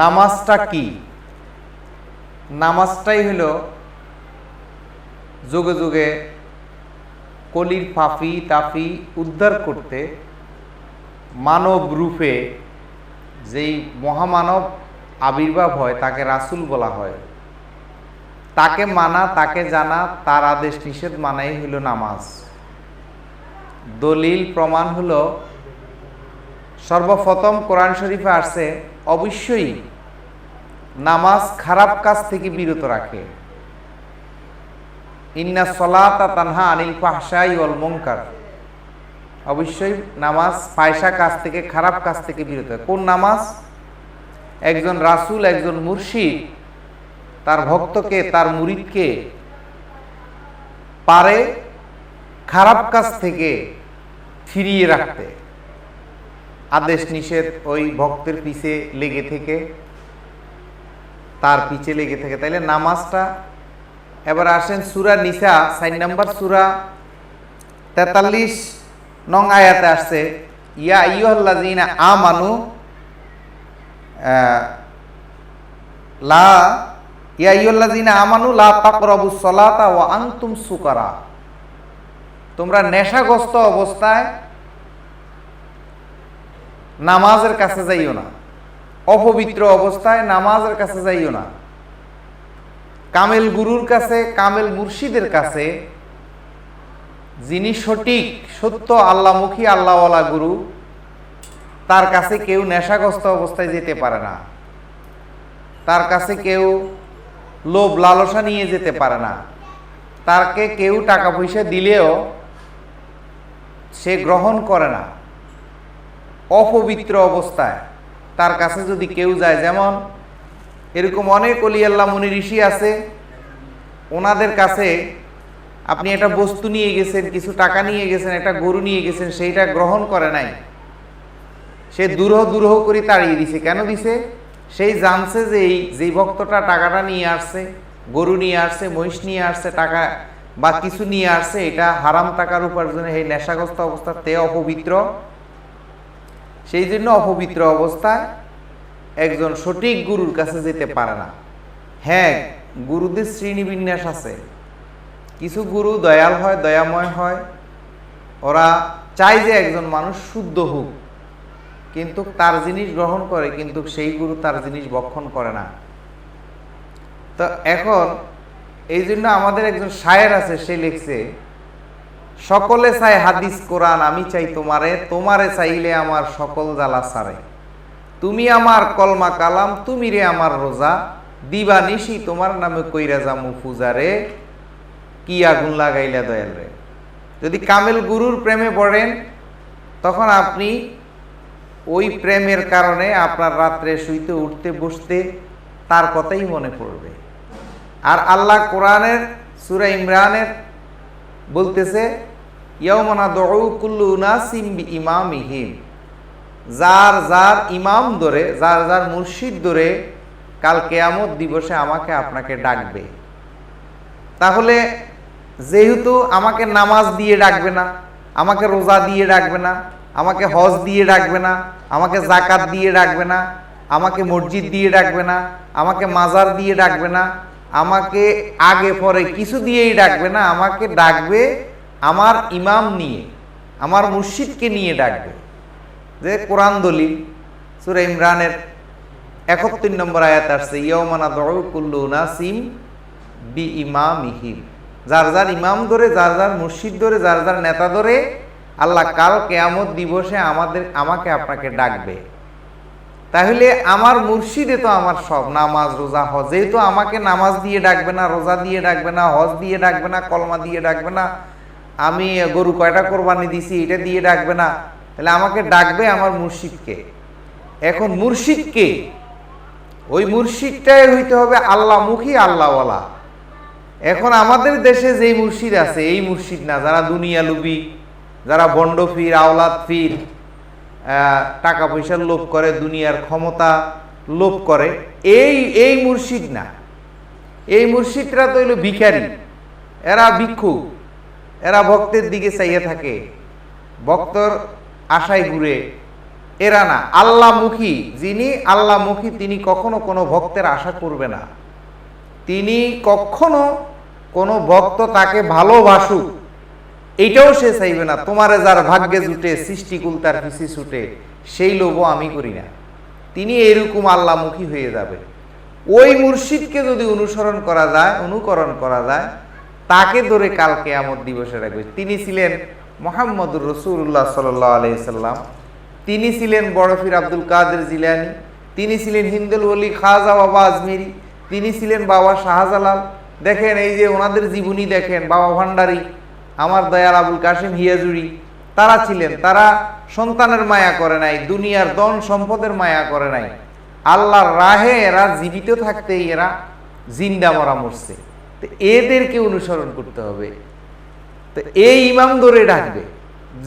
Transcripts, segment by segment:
নামাজটা কি? নামাজটাই হলো যুগে যুগে কলির ফাফি তাফি উদ্ধার করতে মানব রূপে যেই মহামানব আবির্ভাব হয়, তাকে রাসূল বলা হয়। তাকে মানা, তাকে জানা, তার আদেশ নিষেধ মানাই হলো নামাজ। দলিল প্রমাণ হলো, সর্বপ্রথম কোরআন শরীফে আসছে অবশ্যই নামাজ খারাপ কাজ থেকে বিরত রাখে। ইন্না সলাতা তানহা আনিল ফাহশাই ওয়াল মুনকার। অবশ্যই নামাজ পায়সা কাজ থেকে, খারাপ কাজ থেকে বিরত কোন নামাজ? একজন রাসূল, একজন মুর্শিদ, তার ভক্তকে, তার মুরিদকে পারে খারাপ কাজ থেকে ফিরিয়ে রাখতে। আদেশ নিষেধ ওই ভক্তের পিছে লেগে থেকে তার পিছে লেগে থাকে। তাইলে নামাজটা, এবার আসেন সুরা নিসা, সাইন নাম্বার সুরা তেতাল্লিশ নং আয়াতে আসছে, ইয়া আইয়ুহাল্লাযীনা আমানু লা, ইয়া আইয়ুহাল্লাযীনা আমানু, লা তাকরাবুস সালাতা ওয়া আনতুম সুকারা। তোমরা নেশাগ্রস্ত অবস্থায় নামাজের কাছে যাইও না। অপবিত্র অবস্থায় নামাজের কাছে যাইও না। কামেল গুরুর কাছে, কামেল মুর্শিদের কাছে যিনি সঠিক, সত্য, আল্লাহমুখী, আল্লাহওয়ালা গুরু, তার কাছে কেউ নেশাগ্রস্ত অবস্থায় যেতে পারে না। তার কাছে কেউ লোভ লালসা নিয়ে যেতে পারে না। তাকে কেউ টাকা পয়সা দিলেও সে গ্রহণ করে না। অপবিত্র অবস্থায়। তার কাছে যদি কেউ যায়, যেমন এরকম অনেক অলি আল্লাহ মুনি ঋষি আছে, ওনাদের কাছে আপনি একটা বস্তু নিয়ে গেছেন, কিছু টাকা নিয়ে গেছেন, একটা গরু নিয়ে গেছেন, সেইটা গ্রহণ করে নাই। সে দুরহ দুরহ করে তাড়িয়ে দিছে। কেন দিছে? সেই জানছে যে এই, যে ভক্তটা টাকাটা নিয়ে আসছে, গরু নিয়ে আসছে, মহিষ নিয়ে আসছে, টাকা বা কিছু নিয়ে আসছে, এটা হারাম টাকার উপার্জনে, এই নেশাগ্রস্ত অবস্থা তে অপবিত্র। সেই জন্য অপবিত্র অবস্থায় একজন সঠিক গুরুর কাছে যেতে পারে না। হ্যাঁ গুরুদের শ্রেণীবিন্যাস আছে। কিছু গুরু দয়াল হয়, দয়াময় হয়। ওরা চায় যে একজন মানুষ শুদ্ধ হোক। কিন্তু তার জিনিস গ্রহণ করে, কিন্তু সেই গুরু তার জিনিস বক্ষণ করে না। তো এখন এই জন্য আমাদের একজন শায়ের আছে, সে লিখছে সকলে চাই হাদিস কোরআন, আমি চাই তোমারে তোমারে চাইলে আমার সকল জ্বালা সারে। তুমি আমার কলমা কালাম, তুমি রে আমার রোজা, দিবা নিশি, তোমার নামে কইরা জামু পূজারে, কি আগুন লাগাইলা দয়াল রে। যদি কামেল গুরুর প্রেমে পড়েন, তখন আপনি ওই প্রেমের কারণে আপনার রাত্রে শুইতে, উঠতে, বসতে তার কথাই মনে পড়বে। আর আল্লাহ কোরআনের, সুরা ইমরানের বলতেছে ইয়মনা দউ কুল্লু নাসিম বি ইমামিহিম যার যার ইমাম ধরে, যার যার মুর্শিদ ধরে কাল কেয়ামত দিবসে আমাকে আপনাকে ডাকবে। তাহলে যেহেতু আমাকে নামাজ দিয়ে ডাকবে না, আমাকে রোজা দিয়ে ডাকবে না, আমাকে হজ দিয়ে ডাকবে না, আমাকে জাকাত দিয়ে ডাকবে না, আমাকে মসজিদ দিয়ে ডাকবে না, আমাকে মাজার দিয়ে ডাকবে না, আমাকে আগে পরে কিছু দিয়েই ডাকবে না, আমাকে ডাকবে আমার ইমাম নিয়ে, আমার মুর্শিদকে নিয়ে ডাকবে। যে কোরআন দলিল, সুরা ইমরানের একত্রিশ নম্বর আয়াত আসছে ইয়মানা দউ কুল্লু নাসিম বি ইমামিহিম যার যার ইমাম ধরে, যার যার মুর্শিদ ধরে, যার যার নেতা ধরে, আল্লাহ কাল কেয়ামত দিবসে আমাদের, আমাকে আপনাকে ডাকবে। তাহলে আমার মুর্শিদে তো আমার সব, নামাজ, রোজা, হজ, যেহেতু আমাকে নামাজ দিয়ে ডাকবে না, রোজা দিয়ে ডাকবে না, হজ দিয়ে ডাকবে না, কলমা দিয়ে ডাকবে না আমি গরু কয়টা কোরবানি দিছি, এটা দিয়ে ডাকবে না। তাহলে আমাকে ডাকবে আমার মুর্শিদকে। এখন মুর্শিদকে ওই মুর্শিদটাই হইতে হবে আল্লাহমুখী, আল্লাহওয়ালা। এখন আমাদের দেশে যেই মুর্শিদ আছে, এই মুর্শিদ না, যারা দুনিয়া লুবি, যারা বন্ড ফির, আওলাদ ফির টাকা পয়সার লোভ করে, দুনিয়ার ক্ষমতা লোভ করে, এই এই মুর্শিদ না। এই মুর্শিদরা তো হইল ভিখারি, এরা ভিক্ষু। এরা ভক্তের দিকে চাইয়ে থাকে। ভক্তর আশায় ঘুরে। এরা না আল্লাহমুখী যিনি আল্লাহমুখী তিনি কখনো কোনো ভক্তের আশা করবে না। তিনি কখনো কোনো ভক্ত তাকে ভালোবাসুক। এইটাও সে চাইবে না, তোমারে যার ভাগ্যে জুটে, সৃষ্টিকুল তার পিসি ছুটে, সেই লোভও আমি করি না। তিনি এরকম আল্লাহমুখী হয়ে যাবে। ওই মুর্শিদকে যদি অনুসরণ করা যায়, অনুকরণ করা যায় তাকে ধরে কালকে আমদ দিবসে রাখবে। তিনি ছিলেন মোহাম্মদুর রসুল্লাহ সাল্লাহ আলাইসাল্লাম তিনি ছিলেন বড়ফির আব্দুল কাদের জিলানি। তিনি ছিলেন হিন্দুল ওলি খাজা বাবা আজমিরি। তিনি ছিলেন বাবা শাহজালাল। দেখেন এই যে ওনাদের জীবনী দেখেন বাবা ভান্ডারি আমার দয়াল আবুল কাশিম হিয়াজুরি। তারা ছিলেন তারা সন্তানের মায়া করে নাই দুনিয়ার দন সম্পদের মায়া করে নাই। আল্লাহর রাহে এরা জীবিত থাকতেই এরা জিন্দা মরা মরছে। তো এদেরকে অনুসরণ করতে হবে। তো এই ইমাম ধরে ডাকবে,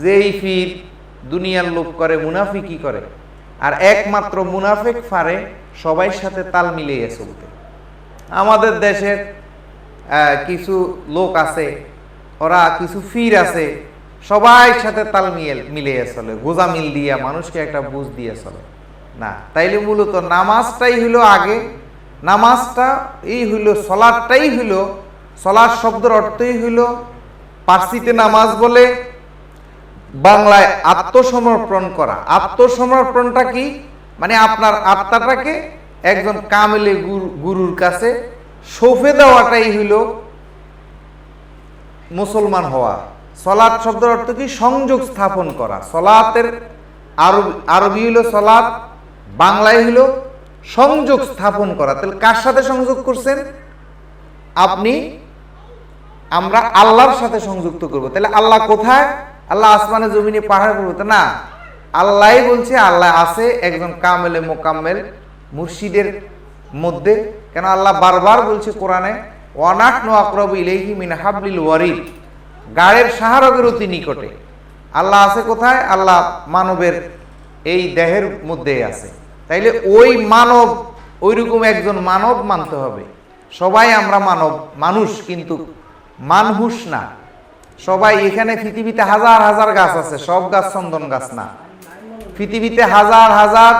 যেই ফির দুনিয়ার লোক করে মুনাফিকি করে। আর একমাত্র মুনাফিক ফারে সবাই সাথে তাল মিলিয়ে চলতে। আমাদের দেশের কিছু লোক আছে, ওরা কিছু ফির আছে, সবাই সাথে তাল মিল মিলিয়ে চলে। গোজা মিল দিয়া মানুষকে একটা বুঝ দিয়ে চলে। না, তাইলে মূলত নামাজটাই হইল আগে নামাজটা এই হইল, সলাদটাই হইল, সলাদ শব্দের অর্থই হইল পার্সিতে নামাজ বলে বাংলায় আত্মসমর্পণ করা। আত্মসমর্পণটা কি? মানে আপনার আত্মাটাকে একজন কামেলে গুরু- গুরুর কাছে সৌফে দেওয়াটাই হইল মুসলমান হওয়া। সলাৎ শব্দের অর্থ কি? সংযোগ স্থাপন করা। সলাতের আরবি আরবি হইল সলাৎ বাংলায় হইল সংযোগ স্থাপন করা। তাহলে কার সাথে সংযোগ করছেন? আপনি, আমরা আল্লাহর সাথে সংযুক্ত করব। তাহলে আল্লাহ কোথায়? আল্লাহ আসমানে, জমিনে, পাহাড়ে পর্বত না? আল্লাহই বলছে, আল্লাহ আছে, একজন কামেলে মোকাম্মেল মুর্শিদের মধ্যে। কেন আল্লাহ বারবার বলছে কোরআনে ওয়ানাক নো আকরব ইলেহি মিন হাবলিল ওয়ারিদ গাড়ের সাহারকের অতি নিকটে। আল্লাহ আছে কোথায়? আল্লাহ মানবের এই দেহের মধ্যেই আছে। তাইলে ওই মানব ওইরকম একজন মানব মানতে হবে। সবাই আমরা মানব মানুষ কিন্তু মানহুস না। সবাই এখানে পৃথিবীতে হাজার হাজার গাছ আছে সব গাছ চন্দন গাছ না। পৃথিবীতে হাজার হাজার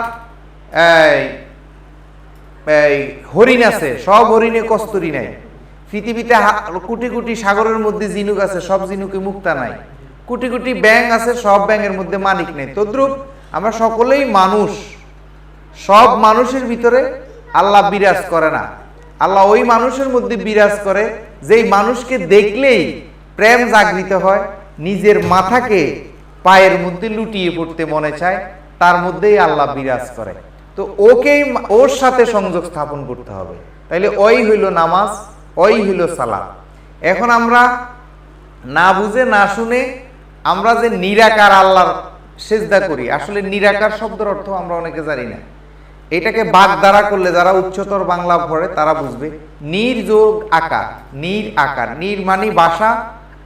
এই হরিণ আছে সব হরিণে কস্তুরি নাই। পৃথিবীতে কোটি কোটি সাগরের মধ্যে জিনুক আছে সব জিনুকে মুক্তা নাই। কোটি কোটি ব্যাং আছে সব ব্যাঙের মধ্যে মালিক নেই। তদ্রুপ আমরা সকলেই মানুষ। সব মানুষের ভিতরে আল্লাহ বিরাজ করে না। আল্লাহ ওই মানুষের মধ্যে বিরাজ করে, যেই মানুষকে দেখলেই প্রেম জাগৃত হয়, নিজের মাথাকে পায়ের মধ্যে লুটিয়ে পড়তে মনে চায়, তার মধ্যেই আল্লাহ বিরাজ করে। তো ওকেই ওর সাথে সংযোগ স্থাপন করতে হবে। তাইলে ওই হইল নামাজ, ওই হইল সালাত। এখন আমরা না বুঝে, না শুনে আমরা যে নিরাকার আল্লাহর সেজদা করি, আসলে নিরাকার শব্দের অর্থ আমরা অনেকে জানি না। এটাকে বাগ দ্বারা করলে যারা উচ্চতর বাংলা পড়ে, তারা বুঝবে নির যোগ আকার, নির আকার। নির মানে বাসা,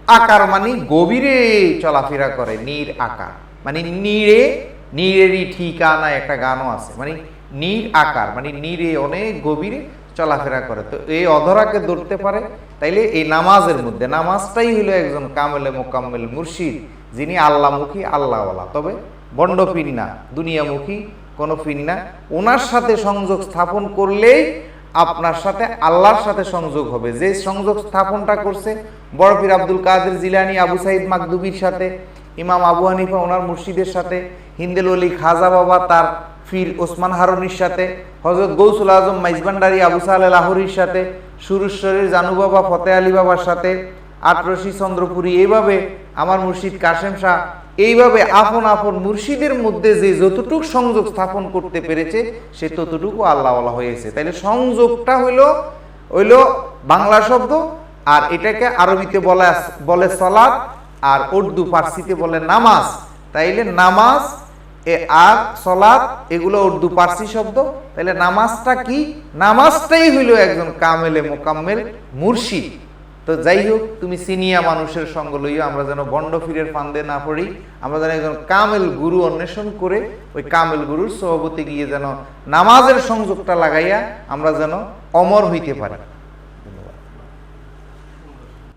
আকার মানে গভীরে চলাফেরা করে, নির আকার। মানে নীরে, নীরেরই ঠিকানা একটা গানও আছে। মানে নীর আকার মানে নীরে অনেক গভীরে চলাফেরা করে। তো এই অধরাকে ধরতে পারে, তাইলে এই নামাজের মধ্যে, নামাজটাই হলো একজন কামেলে মোকাম্মেল মুর্শিদ, যিনি আল্লাহমুখী আল্লাহওয়ালা। তবে বন্ড না, দুনিয়ামুখী কোনো ফিন না। ওনার সাথে সংযোগ স্থাপন করলেই আপনার সাথে আল্লাহর সাথে সংযোগ হবে। যে সংযোগ স্থাপনটা করছে, বড় পীর আব্দুল কাদের জিলানি, আবু সাইদ মাকদুবির সাথে, ইমাম আবু হানিফা ওনার মুর্শিদের সাথে, হিন্দেল অলি খাজা বাবা তার ফির ওসমান হারুনির সাথে হজরত গৌসুল আজম মাইজবান্ডারি আবু সালে লাহোরির সাথে, সুরেশ্বরের জানু বাবা ফতে আলী বাবার সাথে আটরশি চন্দ্রপুরী। এইভাবে আমার মুর্শিদ কাশেম শাহ এইভাবে আপন আপন মুর্শিদের মধ্যে যে যতটুক সংযোগ স্থাপন করতে পেরেছে, সে ততটুকু আল্লাহ হয়েছে। তাইলে সংযোগটা হইল হইল বাংলা শব্দ, আর এটাকে আরবিতে বলে বলে সলাদ আর উর্দু ফার্সিতে বলে নামাজ। তাইলে নামাজ, এ আর সলাদ এগুলো উর্দু পার্সি শব্দ। তাইলে নামাজটা কি? নামাজটাই হইল একজন কামেলে মোকাম্মেল মুর্শিদ। তো যাই হোক তুমি সিনিয়া মানুষের সঙ্গ লইও আমরা যেন বন্ড ফিরের ফান্দে না পড়ি আমরা যেন একজন কামেল গুরু অন্বেষণ করে ওই কামেল গুরুর সভাপতি গিয়ে যেন নামাজের সংযোগটা লাগাইয়া আমরা যেন অমর হইতে পারি।